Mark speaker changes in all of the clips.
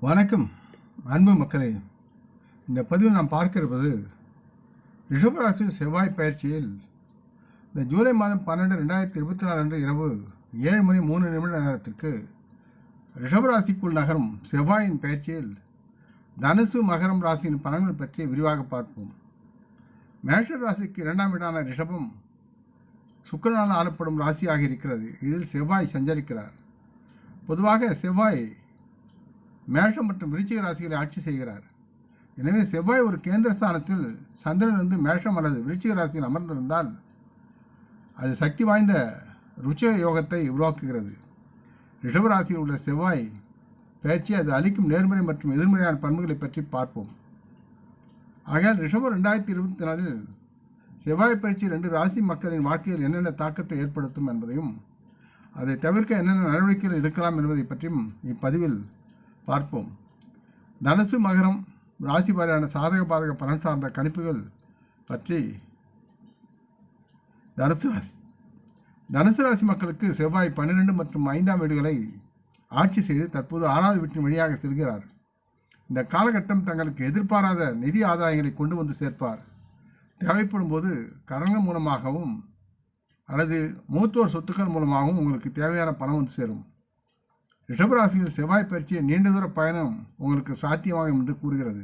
Speaker 1: வணக்கம் அன்பு மக்களே. இந்த பதிவில் நாம் பார்க்கிறது இருப்பது செவ்வாய் பயிற்சியில் இந்த ஜூலை மாதம் பன்னெண்டு ரெண்டாயிரத்தி இருபத்தி நாலு அன்று இரவு ஏழு மணி மூணு நிமிட நேரத்திற்கு ரிஷபராசிக்குள் நகரும் செவ்வாயின் பயிற்சியில் தனுசு மகரம் ராசியின் பலன்கள் பற்றி விரிவாக பார்ப்போம். மேஷ ராசிக்கு இரண்டாம் இடான ரிஷபம் சுக்கரனால் ஆளப்படும் ராசியாக இருக்கிறது. இதில் செவ்வாய் சஞ்சரிக்கிறார். பொதுவாக செவ்வாய் மேஷம் மற்றும் விருச்சிக ராசிகளை ஆட்சி செய்கிறார். எனவே செவ்வாய் ஒரு கேந்திரஸ்தானத்தில் சந்திரன் வந்து மேஷம் அல்லது விருச்சிக ராசியில் அமர்ந்திருந்தால் அது சக்தி வாய்ந்த ருச்ச யோகத்தை உருவாக்குகிறது. ரிஷபராசியில் உள்ள செவ்வாய் பயிற்சி அது அளிக்கும் நேர்மறை மற்றும் எதிர்மறையான பண்புகளை பற்றி பார்ப்போம். ஆகையால் ரிஷபம் ரெண்டாயிரத்தி இருபத்தி நாலில் செவ்வாய் பயிற்சி ரெண்டு ராசி மக்களின் வாழ்க்கையில் என்னென்ன தாக்கத்தை ஏற்படுத்தும் என்பதையும் அதை தவிர்க்க என்னென்ன நடவடிக்கைகள் எடுக்கலாம் என்பதை பற்றியும் இப்பதிவில் பார்ப்போம். தனுசு மகரம் ராசி வாரியான சாதக பாதக பலன் சார்ந்த கணிப்புகள் பற்றி தனுசு ராசி. தனுசு ராசி மக்களுக்கு செவ்வாய் பன்னிரெண்டு மற்றும் ஐந்தாம் வீடுகளை ஆட்சி செய்து தற்போது ஆறாவது வீட்டின் வழியாக செல்கிறார். இந்த காலகட்டம் தங்களுக்கு எதிர்பாராத நிதி ஆதாயங்களை கொண்டு வந்து சேர்ப்பார். தேவைப்படும் போது கடன்கள் மூலமாகவும் அல்லது மூத்தோர் சொத்துக்கள் மூலமாகவும் உங்களுக்கு தேவையான பணம் வந்து சேரும். ரிஷபராசியில் செவ்வாய் பயிற்சியை நீண்ட தூர பயணம் உங்களுக்கு சாத்தியமாகும் என்று கூறுகிறது.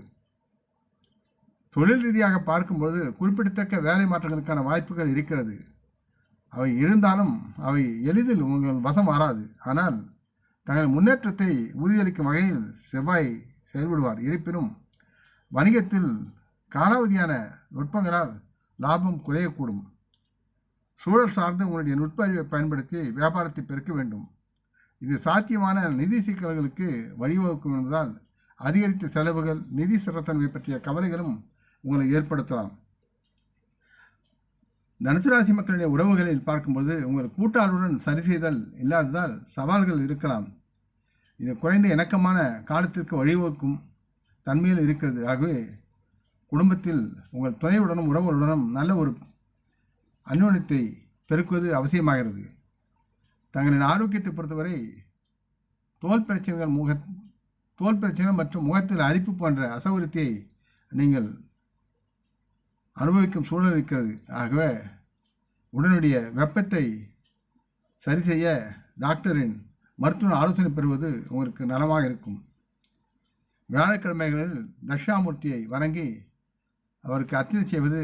Speaker 1: தொழில் ரீதியாக பார்க்கும்போது குறிப்பிடத்தக்க வேலை மாற்றங்களுக்கான வாய்ப்புகள் இருக்கிறது. அவை இருந்தாலும் அவை எளிதில் உங்கள் வசம் வராது. ஆனால் தங்கள் முன்னேற்றத்தை உறுதியளிக்கும் வகையில் செவ்வாய் செயல்படுவார். இருப்பினும் வணிகத்தில் காலாவதியான நுட்பங்களால் லாபம் குறையக்கூடும். சூழல் சார்ந்து உங்களுடைய நுட்ப அறிவை பயன்படுத்தி வியாபாரத்தை பெருக்க வேண்டும். இது சாத்தியமான நிதி சிக்கல்களுக்கு வழிவகுக்கும் என்பதால் அதிகரித்த செலவுகள் நிதி சிறத்தன்மை பற்றிய கவலைகளும் உங்களை ஏற்படுத்தலாம். தனுசு ராசி மக்களுடைய உறவுகளில் பார்க்கும்போது உங்கள் கூட்டாளருடன் சரி செய்தல் இல்லாததால் சவால்கள் இருக்கலாம். இது குறைந்த இணக்கமான காலத்திற்கு வழிவகுக்கும் தன்மையில் இருக்கிறது. ஆகவே குடும்பத்தில் உங்கள் துணையுடனும் உறவுகளுடனும் நல்ல ஒரு அந்யோன்யத்தை பெருக்குவது அவசியமாகிறது. தங்களின் ஆரோக்கியத்தை பொறுத்தவரை தோல் பிரச்சனைகள் முக தோல் பிரச்சனைகள் மற்றும் முகத்தில் அரிப்பு போன்ற அசௌகரியத்தை நீங்கள் அனுபவிக்கும் சூழல் இருக்கிறது. ஆகவே உடனுடைய வெப்பத்தை சரி செய்ய டாக்டரின் மருத்துவ ஆலோசனை பெறுவது உங்களுக்கு நலமாக இருக்கும். வியாழக்கிழமைகளில் தட்சிணாமூர்த்தியை வணங்கி அவருக்கு அர்ச்சனை செய்வது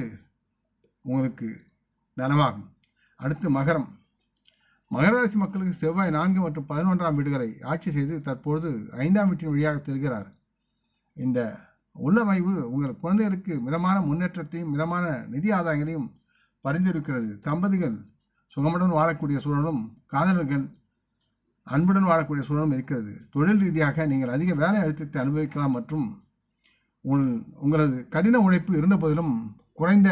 Speaker 1: உங்களுக்கு நலமாகும். அடுத்து மகரம். மகராசி மக்களுக்கு செவ்வாய் நான்கு மற்றும் பதினொன்றாம் வீடுகளை ஆட்சி செய்து தற்பொழுது ஐந்தாம் வீட்டின் வழியாக செல்கிறார். இந்த உள்ளமைவு உங்கள் குழந்தைகளுக்கு மிதமான முன்னேற்றத்தையும் மிதமான நிதி ஆதாயங்களையும் பரிந்துரைக்கிறது. தம்பதிகள் சுகமுடன் வாழக்கூடிய சூழலும் காதலர்கள் அன்புடன் வாழக்கூடிய சூழலும் இருக்கிறது. தொழில் ரீதியாக நீங்கள் அதிக வேலை அழுத்தத்தை அனுபவிக்கலாம் மற்றும் உங்கள் உங்களது கடின உழைப்பு இருந்த போதிலும் குறைந்த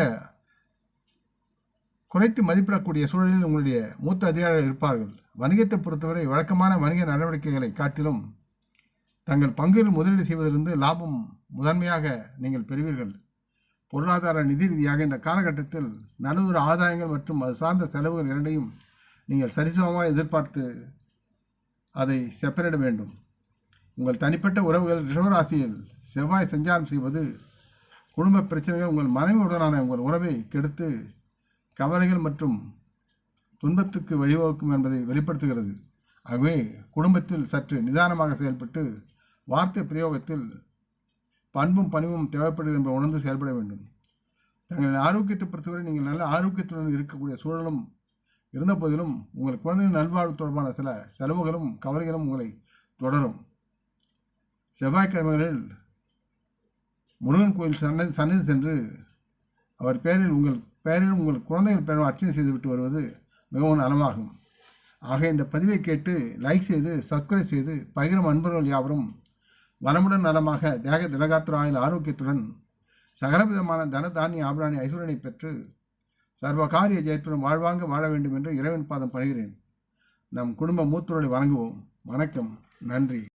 Speaker 1: குறைத்து மதிப்பிடக்கூடிய சூழலில் உங்களுடைய மூத்த அதிகாரிகள் இருப்பார்கள். வணிகத்தை பொறுத்தவரை வழக்கமான வணிக நடவடிக்கைகளை காட்டிலும் தங்கள் பங்கில் முதலீடு செய்வதிலிருந்து லாபம் முதன்மையாக நீங்கள் பெறுவீர்கள். பொருளாதார நிதி ரீதியாக இந்த காலகட்டத்தில் நல்லதொரு ஆதாயங்கள் மற்றும் அது சார்ந்த செலவுகள் இரண்டையும் நீங்கள் சரிசமமாக எதிர்பார்த்து அதை செப்பரிட வேண்டும். உங்கள் தனிப்பட்ட உறவுகள் ரிஷவராசியில் செவ்வாய் சஞ்சாரம் செய்வது குடும்ப பிரச்சனைகள் உங்கள் மனைவியுடனான உங்கள் உறவை கெடுத்து கவலைகள் மற்றும் துன்பத்துக்கு வழிவகுக்கும் என்பதை வெளிப்படுத்துகிறது. ஆகவே குடும்பத்தில் சற்று நிதானமாக செயல்பட்டு வார்த்தை பிரயோகத்தில் பண்பும் பணிவும் தேவைப்படுகிறது என்று உணர்ந்து செயல்பட வேண்டும். தங்களின் ஆரோக்கியத்தை பொறுத்தவரை நீங்கள் நல்ல ஆரோக்கியத்துடன் இருக்கக்கூடிய சூழலும் இருந்த போதிலும் உங்கள் குழந்தையின் நல்வாழ்வு தொடர்பான சில செலவுகளும் கவலைகளும் உங்களை தொடரும். செவ்வாய்க்கிழமைகளில் முருகன் கோயில் சன்னதி சன்னதி சென்று அவர் பேரில் உங்கள் பெயரில் உங்கள் குழந்தைகள் பெயரும் அர்ச்சனை செய்துவிட்டு வருவது மிகவும் நலமாகும். ஆக இந்த பதிவை கேட்டு லைக் செய்து சப்ஸ்கிரைப் செய்து பகிரும் அன்பர்கள் யாவரும் வளமுடன் நலமாக தேக திலகாத்திர ஆயுள் ஆரோக்கியத்துடன் சகலவிதமான தன தானிய ஆபராணி ஐஸ்வரனை பெற்று சர்வகாரிய ஜெயத்துடன் வாழ்வாங்க வாழ வேண்டும் என்று இறைவன் பாதம் படுகிறேன் நம் குடும்ப மூத்தோரை வணங்குவோம். வணக்கம். நன்றி.